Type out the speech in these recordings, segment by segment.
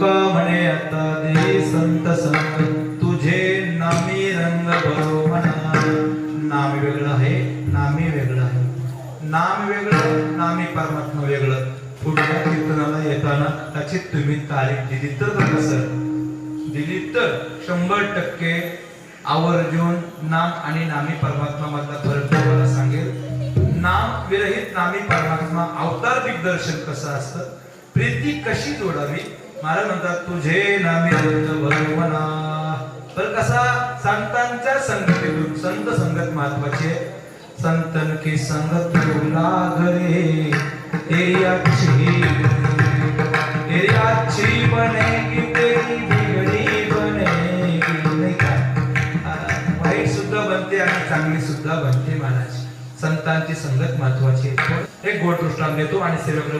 तुका म्हणे आता दे संत संग तुझे नामी रंग भरो म्हणा नाम वेगळं आहे नामी वेगळं आहे. नाम वेगळं नामी परमात्मा वेगळं. पुढच्या कीर्तनाला येताना त्याची तुम्ही तारीख दिली तर सर. दिली तर शंभर टक्के आवर्जून नाम आणि नामी परमात्मा मधला फरक तुम्हाला सांगेल. नाम विरहित नामी परमात्मा अवतार दिग्दर्शन कसं असतं? प्रीती कशी जोडावी? महाराज म्हणतात तुझे नामी रंग भगवना. तर कसा संतांच्या संगतीतून संत संगत महत्वाची आहे संतन की संगत लागरे तेरी अच्छी तेरी अच्छी बनेगी तेरी बिगड़ी बनेगी नाही का? वाईट सुद्धा बनते आणि चांगली सुद्धा बनते महाराज. संतांची संगत महत्वाची आहे. एक गोड दृष्टांत देतो आणि सेवक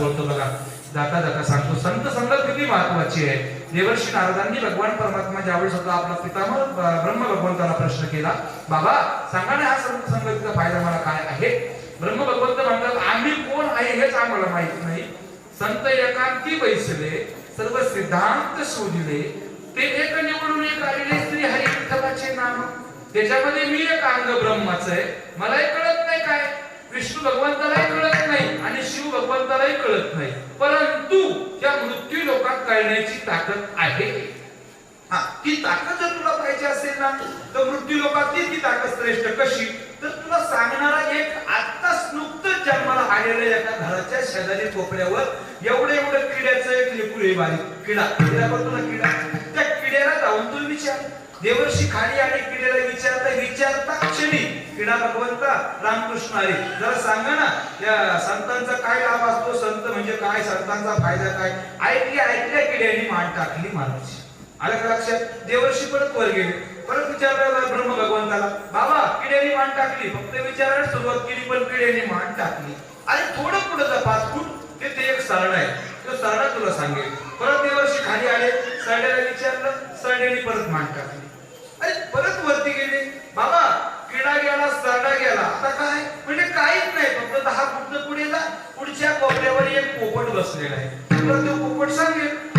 बोलतो बघा. जाता जाता सांगतो. संत संगत किती महत्वाची आहे? देवर्षी नारदांनी भगवान परमात्मा ज्यावेळेस होता आपला पितामह ब्रह्म भगवंताला प्रश्न केला बाबा सांगा ना हा संत संगतीचा फायदा मला काय आहे? ब्रह्म भगवंत म्हणतात आम्ही कोण आहे हेच आम्हाला माहीत नाही. संत एकांती बैसले सर्व सिद्धांत शोधले ते एक निवडून एक आलेले श्री हरी विठ्ठलाचे नाम. त्याच्यामध्ये मी एक अंग ब्रह्माचं आहे. मलाही कळत नाही काय. विष्णू भगवंतालाही कळत नाही आणि शिव भगवंतालाही कळत नाही. परंतु त्या मृत्यू लोकात कळण्याची ताकद आहे. हा ती ताकद जर तुला पाहिजे असेल ना तर मृत्यू लोकातली ती ताकद श्रेष्ठ. कशी? तर तुला सांगणारा एक आत्ताच नुकतंच जन्माला आलेलं एका घराच्या शेजारी कोपऱ्यावर एवढं एवढं किड्याचं एक लेकरू आहे बारीक. किडा. किडा तुला किडा? त्या किड्याला जाऊन तू विचार. देवर्षी खाली आणि किड्याला विचारता विचारता क्षणी किडा भगवंता रामकृष्ण हरी. जरा सांगा ना या संतांचा काय लाभ असतो? संत म्हणजे काय? संतांचा फायदा काय? ऐकल्या ऐकल्या किड्याने मान टाकली माणूस. आलं का लक्षात? देवर्षी परत वर गेले. परत विचारलं ब्रह्म भगवंताला बाबा किड्याने मान टाकली. फक्त विचारायला सुरुवात केली पण किड्याने मान टाकली. आणि थोडं पुढे जा पाच फूट तिथे एक सरळ आहे. तो सरळा तुला सांगेल. परत देवर्षी खाली आले. सरड्याला विचारलं सरड्याने परत मान टाकली. अरे परत वरती गेले. बाबा किडा गेला सरडा गेला. आता काय? म्हणजे काहीच नाही फक्त दहा फूट पुढे जा. पुढच्या कोपऱ्यावर एक पोपट बसलेला आहे. तो पोपट सांगेल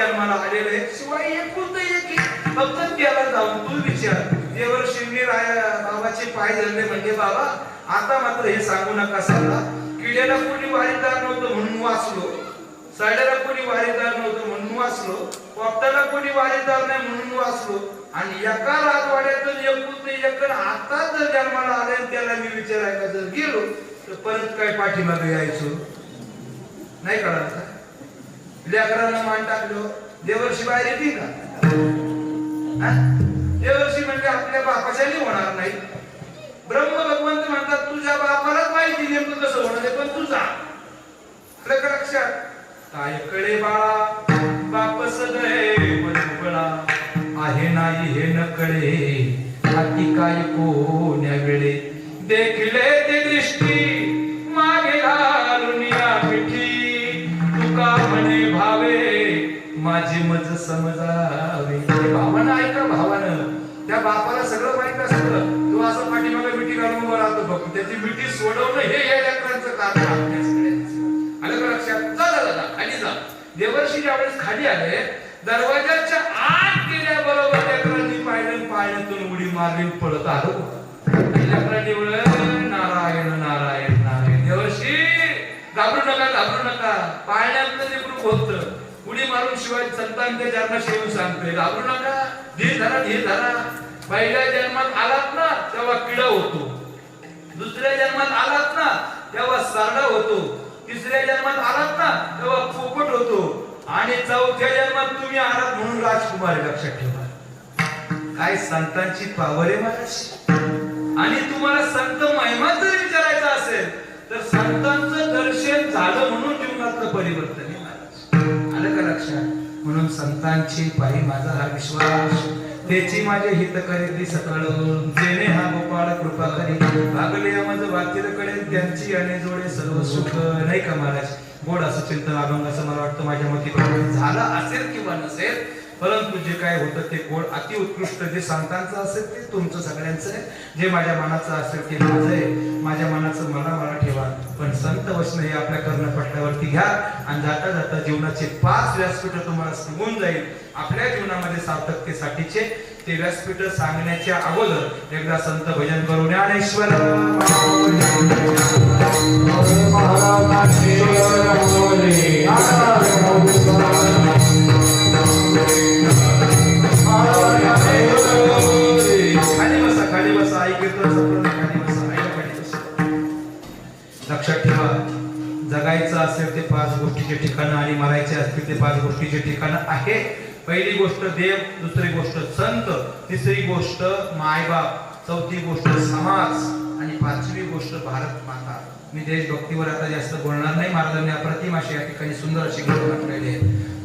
जन्माला आलेलं आहे शिवाय एक एक फक्त त्याला जाऊन तू विचार. देवर शिवणी बाबाचे पाय धरले म्हणजे बाबा आता मात्र हे सांगू नका सल्ला किड्याला कोणी वारीदार नव्हतं म्हणून वाचलो. सड्याला कोणी वारीदार नव्हतं म्हणून वाचलो. पोपटाला कोणी वारीदार नाही म्हणून वाचलो. आणि एका राजवाड्यातून एकूण ते एकूण आता जर जन्माला आले आणि त्याला मी विचारायला जर गेलो तर परत काय पाठीमागे यायचो? नाही कळलं का? लेकरांना मान टाकलो. देवर्षी बाहेर येतील का देवर्षी म्हणजे आपल्या बापाच्याने होणार नाही. ब्रह्म भगवंत म्हणतात तुझ्या बापालाच माहिती नेमकं कसं होणार आहे पण तुझा लक्षात. काय कळे बाळा? बाप सगळे मनोबळा आहे नाही हे न कळे हाती काय कोण्या वेळे? देखले ते दृष्टी. समजावे. भावानं ऐका भावानं? त्या बापाला सगळं माहीत असतं. तो असं पाठीमागे मिठी घालून उभा राहतो बघ त्याची मिठी सोडवणं हे या लेकरांचं कारण आपल्या सगळ्यांचं. आलं का लक्षात. चला जा, खाली जा. देवर्षी ज्यावेळेस खाली आले दरवाजाच्या आत गेल्याबरोबर लेकरांनी पाहिलं पाण्यातून उडी मारली पळत आलो. लेकरांनी म्हणलं, नारायण नारायण नारायण. देवर्षी घाबरू नका घाबरू नका. पाळण्यातलं लेकरू होतं. उडी मारून शिवाय संतांच्या जन्म शिवून सांगतोय. घाबरू नका. धीर धरा धीर धरा. पहिल्या जन्मात आलात ना तेव्हा किडा होतो. दुसऱ्या जन्मात आलात ना तेव्हा सारडा होतो. तिसऱ्या जन्मात आलात ना तेव्हा पोपट होतो. आणि चौथ्या जन्मात तुम्ही आलात म्हणून राजकुमारी लक्षात ठेवा. काय संतांची पावर आहे महाराज आणि तुम्हाला संत महिमा जर विचारायचा असेल तर संतांचं दर्शन झालं म्हणून जीवनातलं परिवर्तन आहे. रक्षा. म्हणून संतांची पायी माझा हा विश्वास. त्याची माझे हित करीती सकळ जेणे हा गोपाळ कृपा करी. भागले मज वाचील कडे त्यांची आणि जोडे सर्व सुख. नाही का महाराज? गोड असं चिंतन अभंग असं मला वाटतं. माझ्या मती झालं असेल किंवा नसेल परंतु जे काय होतं ते गोड अति उत्कृष्ट जे संतांचं असेल ते तुमचं सगळ्यांचं आहे जे माझ्या मनाचं असेल ते माझं आहे माझ्या मनाचं मला मला ठेवा पण संत वचन हे आपल्या कर्णपट्ट्यावरती घ्या आणि जाता जाता जीवनाचे पाच व्यासपीठ तुम्हाला सांगून जाईल आपल्या जीवनामध्ये सार्थकतेसाठीचे ते व्यासपीठ सांगण्याच्या अगोदर एकदा संत भजन करू ज्ञानेश्वर लक्षात ठेवा जगायचं असेल ते पाच गोष्टीचे ठिकाणं आणि मरायचे असतील ते पाच गोष्टीचे ठिकाणं आहे. पहिली गोष्ट देव दुसरी गोष्ट संत तिसरी गोष्ट मायबाप चौथी गोष्ट समाज आणि पाचवी गोष्ट भारत माता. मी देशभक्तीवर आता जास्त बोलणार नाही. महाराजांनी अप्रतिम अशी या ठिकाणी सुंदर अशी घटना केलेली आहे.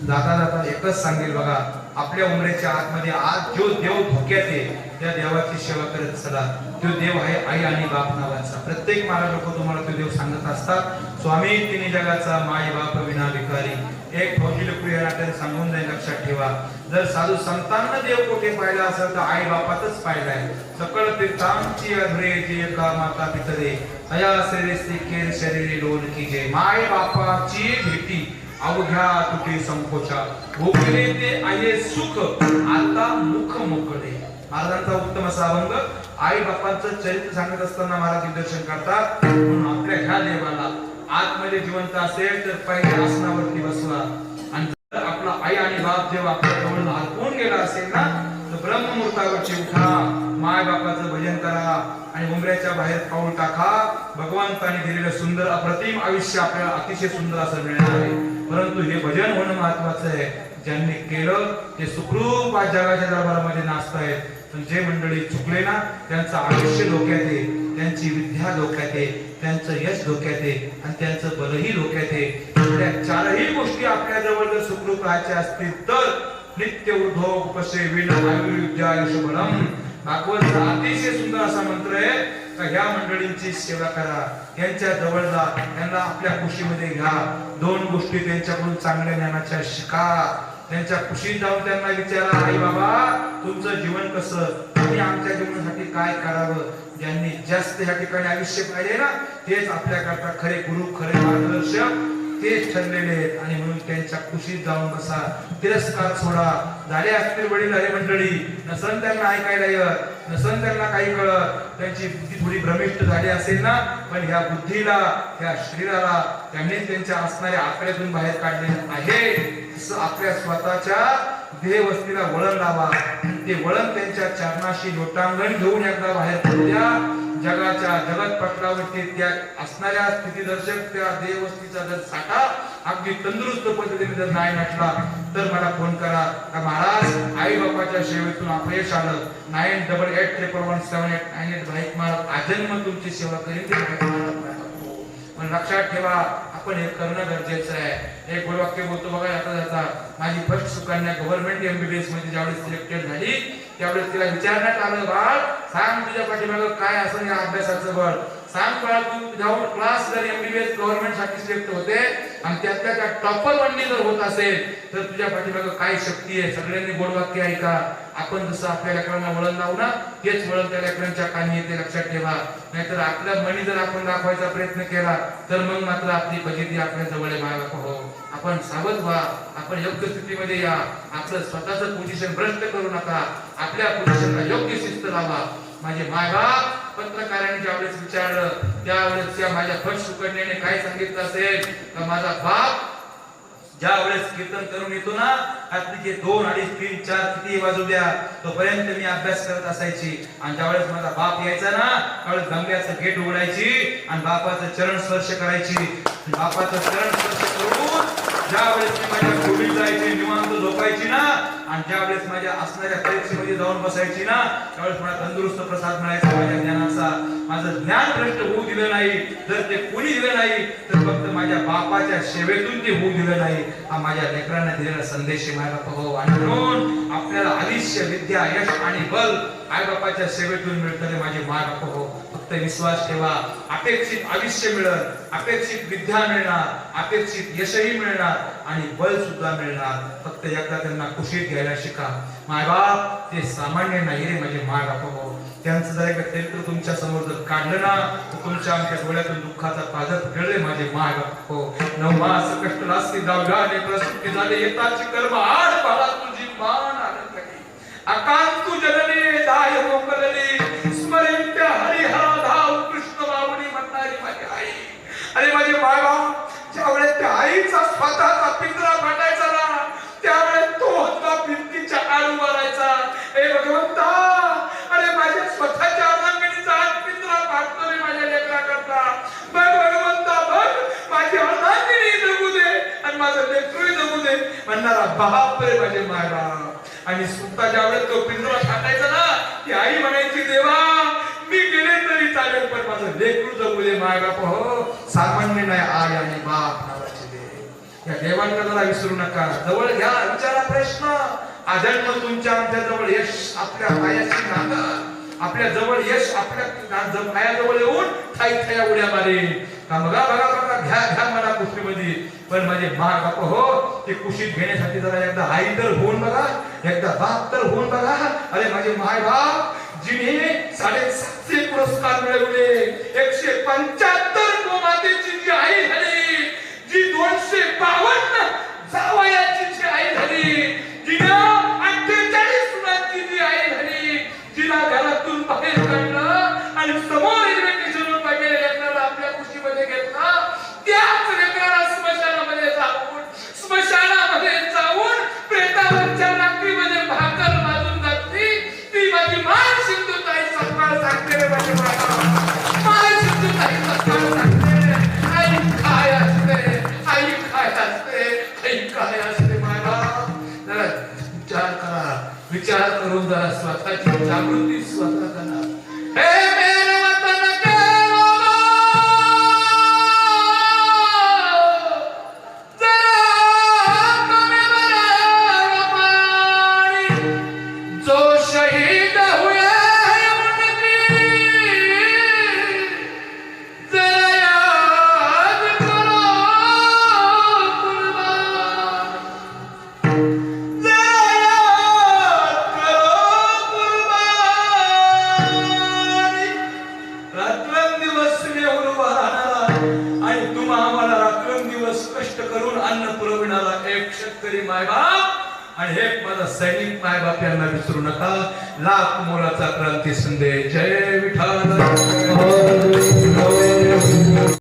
जाता जाता एकच सांगेल बघा आपल्या उमरेच्या आतमध्ये आज जो देव धोक्यात आहे त्या देवाची सेवा करत चला. तो देव आहे आई आणि बाप नावाचा. प्रत्येक महाराज लोक तुम्हाला तो देव सांगत असतात. स्वामी तिने जगाचा माय बाप विना विकारी एक फौजी लोक या नात्याने सांगून जाईल लक्षात ठेवा. जर साधू संतांना देव कुठे पाहिला असेल तर आई बापातच पाहिलाय सकळ तीर्थांची अधरे जे का माता पितरे. अया शरीर केर शरीरे लोन की जे माय बापाची भेटी. अवघ्या तुटे संकोचा. भोगले ते आये सुख. आता मुख मोकळे. महाराजांचा उत्तम असा अभंग आई बापांचं चरित्र सांगत असताना महाराज दिग्दर्शन करतात. म्हणून आपल्या ह्या देवाला आतमध्ये जिवंत असेल तर पहिल्या आसनावरती बसवा. आणि जर आपला आई आणि बाप जेव्हा आपल्या जवळ हरपून गेला असेल ना तर ब्रह्ममुहूर्तावरची उठा. माय बापाचं भजन करा आणि उमऱ्याच्या बाहेर पाऊल टाका. भगवंताने दिलेलं सुंदर अप्रतिम आयुष्य आपल्याला अतिशय सुंदर असं मिळणार आहे. परंतु हे भजन होणं महत्वाचं आहे. ज्यांनी केलं ते सुखरूप आज जगाच्या दरबारामध्ये नाचतायत. पण जे मंडळी चुकले ना त्यांचं आयुष्य धोक्यात आहे त्यांची विद्या धोक्यात आहे त्यांचं यश धोक्यात आहे आणि त्यांचं बलही धोक्यात आहे. त्या चारही गोष्टी आपल्या जवळ जर सुखरूप राहायच्या असतील तर नित्य उद्धव पशे विण आयुर्विद्या आयुष्यबलम भागवत अतिशय सुंदर असा मंत्र आहे. का ह्या मंडळींची सेवा करा. यांच्या जवळ जा त्यांना आपल्या खुशीमध्ये घ्या. दोन गोष्टी त्यांच्याकडून चांगल्या ज्ञानाच्या शिका. त्यांच्या कुशीत जाऊन त्यांना विचारा आई बाबा तुमचं जीवन कसं? तुम्ही आमच्या जीवनासाठी काय करावं? ज्यांनी जास्त ह्या ठिकाणी आयुष्य पाहिजे ना तेच आपल्याकरता खरे गुरु खरे मार्गदर्शक तेच ठरलेले आहेत. आणि म्हणून त्यांच्या कुशीत जाऊन बसा. तिरस्कार सोडा. झाले असतील वडील अरे मंडळी. नसन त्यांना ऐकायला येत. नसन त्यांना काही कळत. त्यांची बुद्धी थोडी भ्रमिष्ट झाली असेल ना? पण ह्या बुद्धीला ह्या शरीराला त्यांनी त्यांच्या असणाऱ्या आकड्यातून बाहेर काढले आहे. तसं आपल्या स्वतःच्या देह वस्तीला वळण लावा. ते वळण त्यांच्या चरणाशी लोटांगण घेऊन एकदा बाहेर पडू द्या जगाच्या जगत पटलावरती त्या असणाऱ्या स्थितीदर्शक त्या देवस्तीचा जर साठा अगदी तंदुरुस्त पद्धतीने जर नाही म्हटला तर मला फोन करा. का महाराज आई बापाच्या सेवेतून अपयश आलं nine double eight triple one seven eight nine eight भाईक महाराज आजन्म तुमची सेवा करीन पण लक्षात ठेवा आपण हे करणं गरजेचं आहे. एक गोडवाक्य बोलतो बघा आता जाता माझी फर्स्ट सुकन्या गव्हर्नमेंट एमबीबीएसमध्ये ज्यावेळेस सिलेक्टेड झाली त्यावेळेस तिला विचारण्यात आलं बाळ सांग तुझ्या पाठीमागं काय असं या अभ्यासाचं बळ. सांग बाळा तू. जाऊन क्लास जर एमबीबीएस गव्हर्नमेंटसाठी सिलेक्ट होते आणि त्यातल्या त्या टॉपर बनणे जर होत असेल तर तुझ्या पाठीमागं काय शक्ती आहे? सगळ्यांनी गोड वाक्य ऐका. आपण जसं आपल्या लेकरांना वळण लावू ना तेच वळण त्या लेकरांच्या कानी येते. लक्षात ठेवा. नाहीतर आपल्या मनी जर आपण दाखवायचा प्रयत्न केला तर मग मात्र आपली फजिती आपल्या जवळ आहे. पाहो. आपण सावध व्हा. आपण योग्य स्थितीमध्ये या. आपलं स्वतःचं पोझिशन भ्रष्ट करू नका. आपल्या पोझिशनला योग्य शिस्त लावा. माझे मायबाप पत्रकारांनी ज्यावेळेस विचारलं त्यावेळेस त्या माझ्या फट सुकडण्याने काय सांगितलं असेल तर माझा बाप ज्या वेळेस कीर्तन करून येतो ना रात्रीचे दोन अडीच तीन चार किती वाजू द्या तोपर्यंत मी अभ्यास करत असायची. आणि ज्यावेळेस माझा बाप यायचा ना त्यावेळेस गंग्याचं गेट उघडायची आणि बापाचं चरण स्पर्श करायची. बापाचं शरण करून ज्या वेळेस मी माझ्या खोलीत जायची निवांत झोपायची ना आणि ज्या वेळेस माझ्या असणाऱ्या परीक्षेमध्ये जाऊन बसायची ना त्यावेळेस मला तंदुरुस्त प्रसाद मिळायचा माझ्या ज्ञानाचा माझं ज्ञान भ्रष्ट होऊ दिलं नाही जर ते कोणी दिलं नाही तर फक्त माझ्या बापाच्या सेवेतून ते होऊ दिलं नाही हा माझ्या लेकरांना दिलेला संदेश मला माझ्या आणि म्हणून आपल्याला आयुष्य विद्या यश आणि बल आई बापाच्या सेवेतून मिळतं ते माझे माय बापा फक्त विश्वास ठेवा. अपेक्षित आयुष्य मिळत अपेक्षित विद्या मिळणार अपेक्षित यशही मिळणार आणि बल सुद्धा मिळणार. फक्त एकदा त्यांना कुशीत घ्यायला शिका. मायबाप ते सामान्य नाही रे माझे माय बापा त्यांचं जर एक चरित्र तुमच्यासमोर जर काढलं ना तर तुमच्या आमच्या डोळ्यातून दुःखाचा पाजर फिरले माझे माय बाप हो असं कष्ट लास्ती आणि प्रसुप्ती झाले येताची कर्म आड बाळा तुझी मान आनंद आकांत तू जनने दाय हो मोकलली अरे माझे बाबा ज्यावेळेस त्या आईचा स्वतःचा पिंजरा फाटायचा ना त्यावेळेस तो होता भिंतीच्या आड उभा राहायचा हे भगवंता अरे माझ्या स्वतःच्या अर्धांगणीचा आज पिंजरा फाटतो रे माझ्या लेकरा करता बघ भगवंता बघ माझी अर्धांगिनी जगू दे आणि माझं लेकरूही जगू दे म्हणणारा बाप रे माझे माय बाप आणि सुद्धा ज्यावेळेस तो पिंजरा फाटायचा ना ती आई म्हणायची देवा मी गेले तरी चालेल पण माझं लेकरू जगू दे माय हो सामान्य नाही आई आणि बाप नावाचे देव या देवांना विसरू नका जवळ घ्या विचारा प्रश्न अजन्म तुमच्या आमच्या जवळ यश आपल्या पायाची नांद आपल्या जवळ यश आपल्या ना- पायाजवळ येऊन ठाई ठाया उड्या मारे का बघा बघा बघा घ्या घ्या मला कुशीमध्ये पण माझे माग बाप हो ते कुशीत घेण्यासाठी जरा एकदा आई तर होऊन बघा एकदा बाप तर होऊन बघा अरे माझे माय बाप जिने साडेसातशे पुरस्कार मिळवले. एकशे पंच्याहत्तर गोमातेची जी आई झाली जी दोनशे बावन्न जावा स्वतःची सैनिक मायबाप यांना विसरू नका. लाख मोलाचा क्रांती संदेश जय विठाल